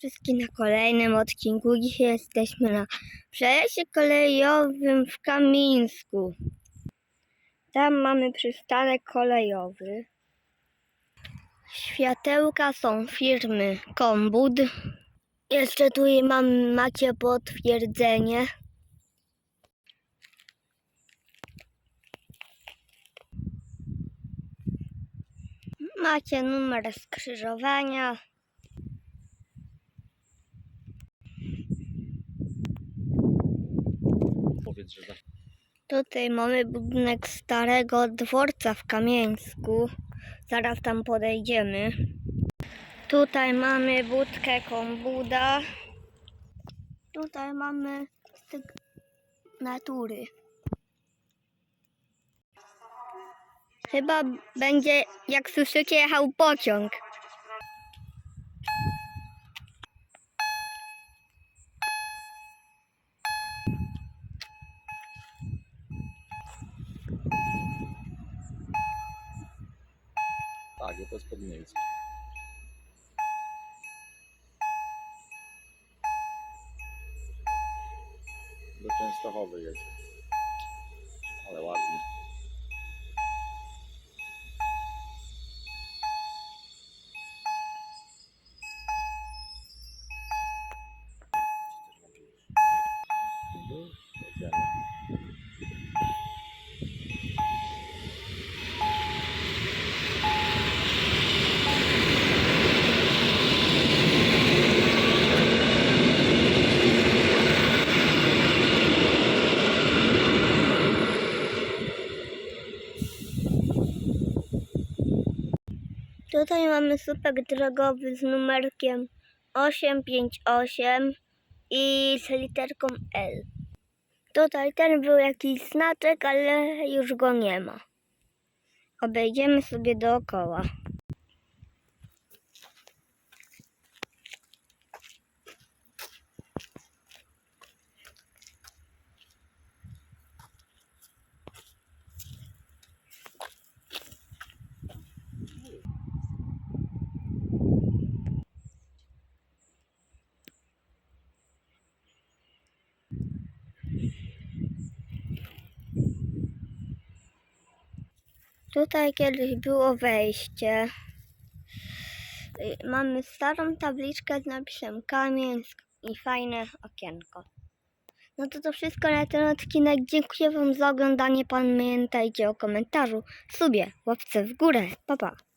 wszystkich na kolejnym odcinku. Dzisiaj jesteśmy na przejeździe kolejowym w Kamińsku. Tam mamy przystanek kolejowy. Światełka są firmy Kombud. Jeszcze tu mam, macie potwierdzenie. Macie numer skrzyżowania. Powiedz, że za... Tutaj mamy budynek starego dworca w Kamieńsku. Zaraz tam podejdziemy. Tutaj mamy budkę kombuda. Tutaj mamy styk natury. Chyba będzie, jak słyszycie, jechał pociąg. Jest podmiejski. Do Częstochowy jest. Ale ładnie. Tutaj mamy słupek drogowy z numerkiem 858 i z literką L. Tutaj ten był jakiś znaczek, ale już go nie ma. Obejdziemy sobie dookoła. Tutaj kiedyś było wejście. Y, Mamy starą tabliczkę z napisem Kamieńsk i fajne okienko. No to to wszystko na ten odcinek. Dziękuję Wam za oglądanie. Pamiętajcie o komentarzu, subie, łapce w górę. Pa, pa.